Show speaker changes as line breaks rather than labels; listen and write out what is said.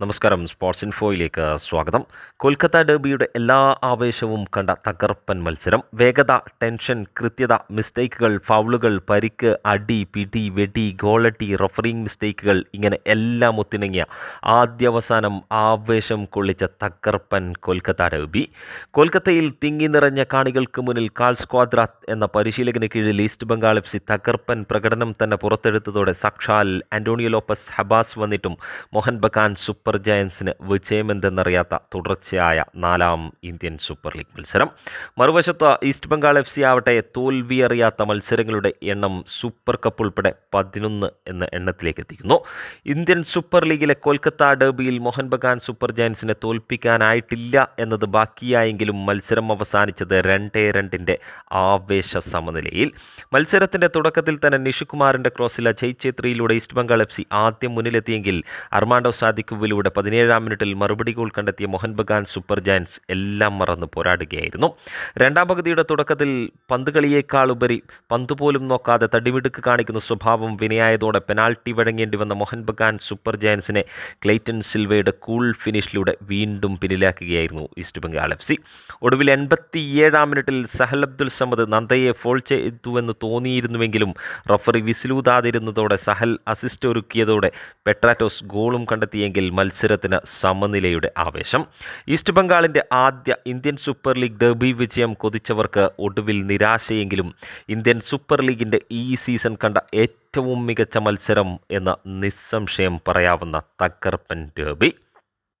നമസ്കാരം. സ്പോർട്സ് ഇൻഫോയിലേക്ക് സ്വാഗതം. കൊൽക്കത്ത ഡെർബിയുടെ എല്ലാ ആവേശവും കണ്ട തകർപ്പൻ മത്സരം. വേഗത ടെൻഷൻ കൃത്യത മിസ്റ്റേക്കുകൾ ഫൗളുകൾ പരിക്ക് അടി പിടി വെടി ഗോളടി റഫറിംഗ് മിസ്റ്റേക്കുകൾ ഇങ്ങനെ എല്ലാം ഒത്തിണങ്ങിയ ആദ്യവസാനം ആവേശം കൊള്ളിച്ച തകർപ്പൻ കൊൽക്കത്ത ഡെർബി. കൊൽക്കത്തയിൽ തിങ്ങി നിറഞ്ഞ കാണികൾക്ക് മുന്നിൽ കാൾ സ്ക്വാദ്ര എന്ന പരിശീലകന് കീഴിൽ ഈസ്റ്റ് ബംഗാൾ എഫ് സി തകർപ്പൻ പ്രകടനം തന്നെ പുറത്തെടുത്തതോടെ സക്ഷാൽ ആന്റോണിയോ ലോപ്പസ് ഹബാസ് വന്നിട്ടും മോഹൻ ബഗാൻ സൂപ്പർ ജയൻസിന് വിജയമെന്തെന്നറിയാത്ത തുടർച്ചയായ നാലാം ഇന്ത്യൻ സൂപ്പർ ലീഗ് മത്സരം. മറുവശത്ത് ഈസ്റ്റ് ബംഗാൾ എഫ് സി ആവട്ടെ തോൽവിയറിയാത്ത മത്സരങ്ങളുടെ എണ്ണം സൂപ്പർ കപ്പ് ഉൾപ്പെടെ പതിനൊന്ന് എന്ന എണ്ണത്തിലേക്ക് എത്തിക്കുന്നു. ഇന്ത്യൻ സൂപ്പർ ലീഗിലെ കൊൽക്കത്ത ഡേബിയിൽ മോഹൻ ബഗാൻ സൂപ്പർ ജയൻസിനെ തോൽപ്പിക്കാനായിട്ടില്ല എന്നത് ബാക്കിയായെങ്കിലും മത്സരം അവസാനിച്ചത് രണ്ടേ രണ്ടിന്റെ ആവേശ സമനിലയിൽ. മത്സരത്തിന്റെ തുടക്കത്തിൽ തന്നെ നിഷുകുമാറിന്റെ ക്രോസിൽ അജയ് ഛേത്രിയിലൂടെ ഈസ്റ്റ് ബംഗാൾ എഫ് സി ആദ്യം മുന്നിലെത്തിയെങ്കിൽ അർമാൻഡോ സാദിക്കുവിലൂടെ പതിനേഴാം മിനിറ്റിൽ മറുപടി ഗോൾ കണ്ടെത്തിയ മോഹൻ ബഗാൻ സൂപ്പർ ജയൻസ് എല്ലാം മറന്ന് പോരാടുകയായിരുന്നു. രണ്ടാം പകുതിയുടെ തുടക്കത്തിൽ പന്ത് കളിയേക്കാൾ ഉപരി പന്ത് പോലും നോക്കാതെ തടിമിടുക്ക് കാണിക്കുന്ന സ്വഭാവം വിനയായതോടെ പെനാൽറ്റി വഴങ്ങേണ്ടി വന്ന മോഹൻ ബഗാൻ സൂപ്പർ ജയൻസിനെ ക്ലെയ്റ്റൻ സിൽവയുടെ കൂൾ ഫിനിഷിലൂടെ വീണ്ടും പിന്നിലാക്കുകയായിരുന്നു ഈസ്റ്റ് ബംഗാൾ എഫ് സി. ഒടുവിൽ എൺപത്തിയേഴാം മിനിറ്റിൽ സഹൽ അബ്ദുൽ സമദ് നന്ദയെ ഫോൾ ചെയ്തുവെന്ന് തോന്നിയിരുന്നുവെങ്കിലും റഫറി വിസിലൂതാതിരുന്നതോടെ സഹൽ അസിസ്റ്റ് ഒരുക്കിയതോടെ പെട്രാറ്റോസ് ഗോളും കണ്ടെത്തിയെങ്കിൽ മത്സരത്തിന് സമനിലയുടെ ആവേശം. ഈസ്റ്റ് ബംഗാളിന്റെ ആദ്യ ഇന്ത്യൻ സൂപ്പർ ലീഗ് ഡെർബി വിജയം കൊതിച്ചവർക്ക് ഒടുവിൽ നിരാശയെങ്കിലും ഇന്ത്യൻ സൂപ്പർ ലീഗിന്റെ ഈ സീസൺ കണ്ട ഏറ്റവും മികച്ച മത്സരം എന്ന നിസ്സംശയം പറയാവുന്ന തകർപ്പൻ ഡെർബി.